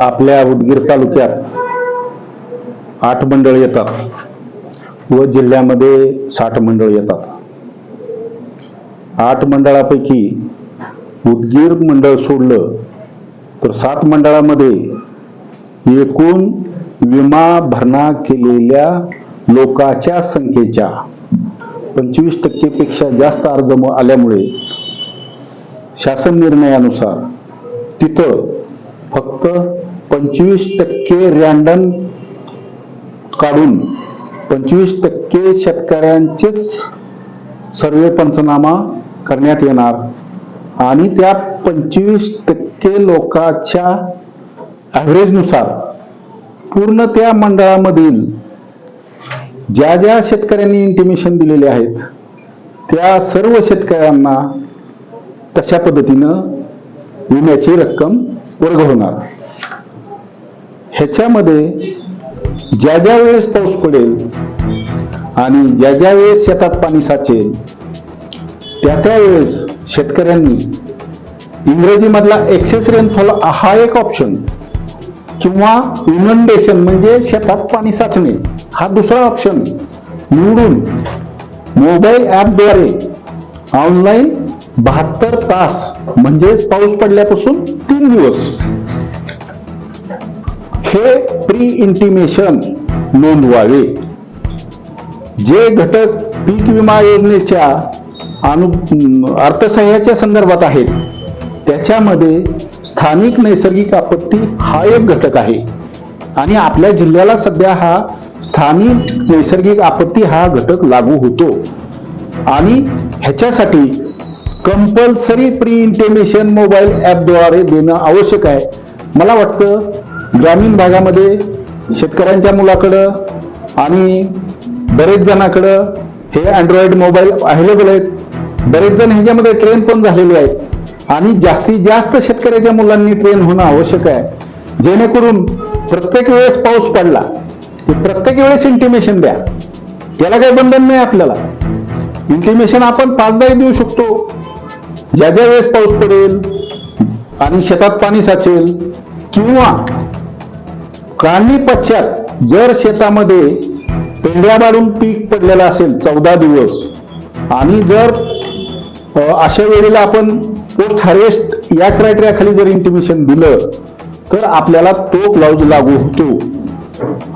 आपल्या उदगीर तालुक्यात आठ मंडळ येतात व जिल्ह्यामध्ये साठ मंडळ येतात. आठ मंडळापैकी उदगीर मंडळ सोडलं तर सात मंडळामध्ये एकूण विमा भरणा केलेल्या लोकांच्या संख्येच्या पंचवीस टक्केपेक्षा जास्त अर्ज आल्यामुळे शासन निर्णयानुसार तिथं फक्त पंचवीस टक्के रँडम काढून पंचवीस टक्के शेतकऱ्यांचेच सर्वे पंचनामा करण्यात येणार आणि त्या पंचवीस टक्के लोकांच्या ॲव्हरेजनुसार पूर्ण त्या मंडळामधील ज्या ज्या शेतकऱ्यांनी इंटिमेशन दिलेले आहेत त्या सर्व शेतकऱ्यांना तशा पद्धतीनं विम्याची रक्कम वर्ग होणार ह्याच्यामध्ये ज्या ज्या वेळेस पाऊस पडेल आणि ज्या ज्या वेळेस शेतात पाणी साचेल त्या त्या वेळेस शेतकऱ्यांनी इंग्रजीमधला एक्सेस रेनफॉल हा एक ऑप्शन किंवा इनंडेशन म्हणजे शेतात पाणी साचणे हा दुसरा ऑप्शन निवडून मोबाईल ॲपद्वारे ऑनलाईन बहात्तर तास म्हणजेच पाऊस पडल्यापासून तीन दिवस. हे प्री इंटिमेशन नोंदवावे. जे घटक पीक विमा योजनेच्या अनु अर्थसहाय्याच्या संदर्भात आहेत त्याच्यामध्ये स्थानिक नैसर्गिक आपत्ती हा एक घटक आहे. आणि आपल्या जिल्ह्याला सध्या हा स्थानिक नैसर्गिक आपत्ती हा घटक लागू होतो. आणि ह्याच्यासाठी कंपल्सरी प्री इंटिमेशन मोबाईल ॲपद्वारे देणं आवश्यक आहे. मला वाटतं ग्रामीण भागामध्ये शेतकऱ्यांच्या मुलाकडं आणि बरेच जणाकडं हे अँड्रॉइड मोबाईल अवेलेबल आहेत. बरेच जण ह्याच्यामध्ये ट्रेन पण झालेले आहेत. आणि जास्तीत जास्त शेतकऱ्याच्या मुलांनी ट्रेन होणं आवश्यक आहे. जेणेकरून प्रत्येक वेळेस पाऊस पडला की प्रत्येक वेळेस इंटिमेशन द्या. याला काही बंधन नाही आपल्याला. इंटिमेशन आपण पाचदाही देऊ शकतो. ज्या ज्या वेळेस पाऊस पडेल आणि शेतात पाणी साचेल किंवा काढणी पश्चात जर शेतामध्ये पेंढ्या बाळून पीक पडलेलं असेल चौदा दिवस आणि जर अशा वेळेला आपण पोस्ट हार्वेस्ट या क्रायटेरियाखाली जर इंटिमेशन दिलं तर आपल्याला तो क्लाउज लागू होतो.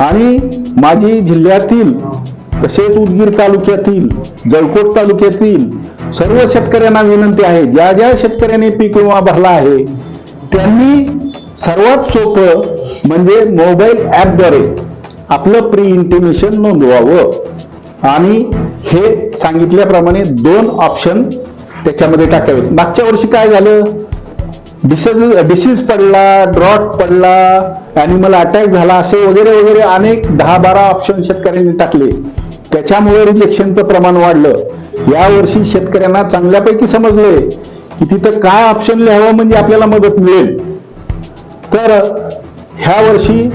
आणि माझी जिल्ह्यातील तसेच उदगीर तालुक्यातील जळकोट तालुक्यातील सर्व शेतकऱ्यांना विनंती आहे ज्या ज्या शेतकऱ्यांनी पीक विमा भरला आहे त्यांनी सर्वात सोपं म्हणजे मोबाईल ॲपद्वारे आपलं प्री इंटिमेशन नोंदवावं. आणि हे सांगितल्याप्रमाणे दोन ऑप्शन त्याच्यामध्ये टाकावेत मागच्या वर्षी काय झालं? डिसीज डिसीज पडला ड्रॉट पडला ॲनिमल अटॅक झाला असे वगैरे वगैरे अनेक दहा बारा ऑप्शन शेतकऱ्यांनी टाकले. त्याच्यामुळे रिजेक्शनचं प्रमाण वाढलं. यावर्षी शेतकऱ्यांना चांगल्यापैकी समजले की तिथं काय ऑप्शन लिहावं म्हणजे आपल्याला मदत मिळेल. तर ह्या वर्षी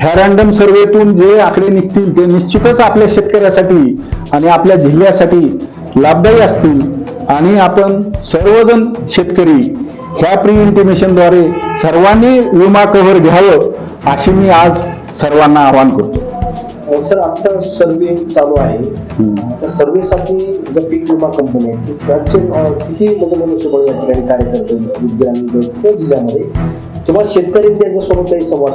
ह्या रॅन्डम सर्वेतून जे आकडे निघतील ते निश्चितच आपल्या शेतकऱ्यासाठी आणि आपल्या जिल्ह्यासाठी लाभदायी असतील आणि आपण सर्वजण शेतकरी ह्या प्री इंटिमेशनद्वारे सर्वांनी विमा कव्हर घ्यावं अशी मी आज सर्वांना आवाहन करतो. सर आता सर्वे चालू आहे. त्या सर्वेसाठी ज्या पीक विमा कंपनी आहे त्याचे किती मनुष्यबळ या ठिकाणी कार्य करते उद्या आणि जळगाव जिल्ह्यामध्ये किंवा शेतकरी त्यांच्यासोबत काही संवाद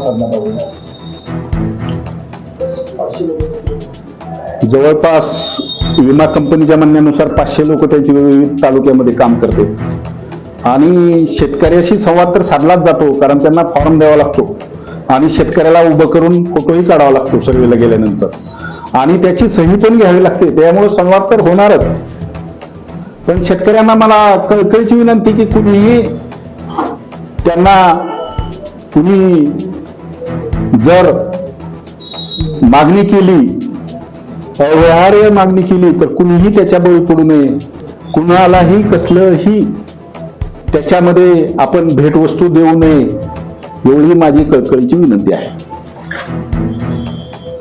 पाचशे लोक. जवळपास विमा कंपनीच्या म्हणण्यानुसार पाचशे लोक त्यांची विविध तालुक्यामध्ये काम करते आणि शेतकऱ्याशी संवाद तर साधलाच जातो कारण त्यांना फॉर्म द्यावा लागतो. आणि शेतकऱ्याला उभं करून फोटोही काढावा लागतो सर्वेला गेल्यानंतर. आणि त्याची सही पण घ्यावी लागते त्यामुळे संवाद तर होणारच. पण शेतकऱ्यांना मला कळकळीची विनंती की कुणीही त्यांना कुणी जर मागणी केली अव्यवहार्य मागणी केली तर कुणीही त्याच्या बळी पडू नये. कुणालाही कसलंही त्याच्यामध्ये आपण भेटवस्तू देऊ नये एवढी माझी कळकळीची विनंती आहे.